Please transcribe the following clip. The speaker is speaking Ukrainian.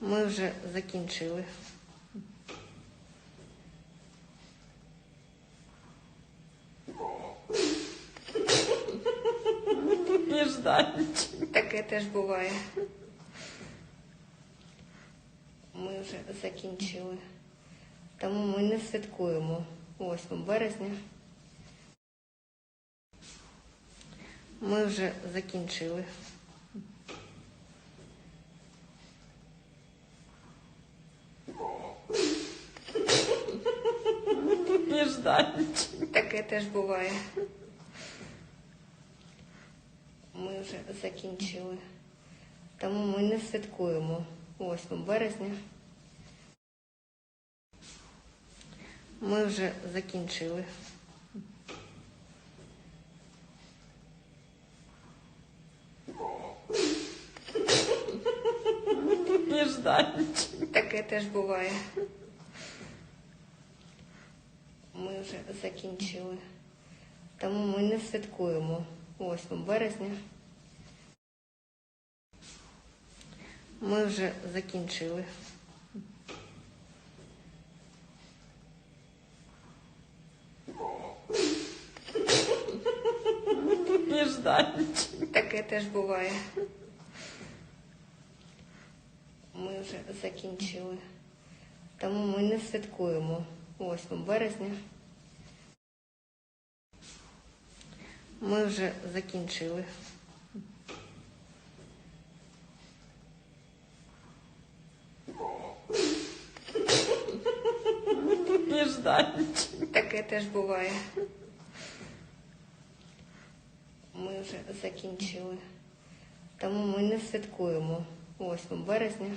Ми вже закінчили. Таке теж буває. Ми вже закінчили. Тому ми не святкуємо 8 березня. Ми вже закінчили. Нежданчик. Таке теж буває. Ми вже закінчили. Тому ми не святкуємо 8 березня. Ми вже закінчили. Таке теж буває. Ми вже закінчили. Тому ми не святкуємо 8 березня. Ми вже закінчили. Нежданчик. Таке теж буває. Ми вже закінчили. Тому ми не святкуємо 8 березня. Ми вже закінчили. Нежданчик. Таке теж буває. Ми вже закінчили. Тому ми не святкуємо 8 березня.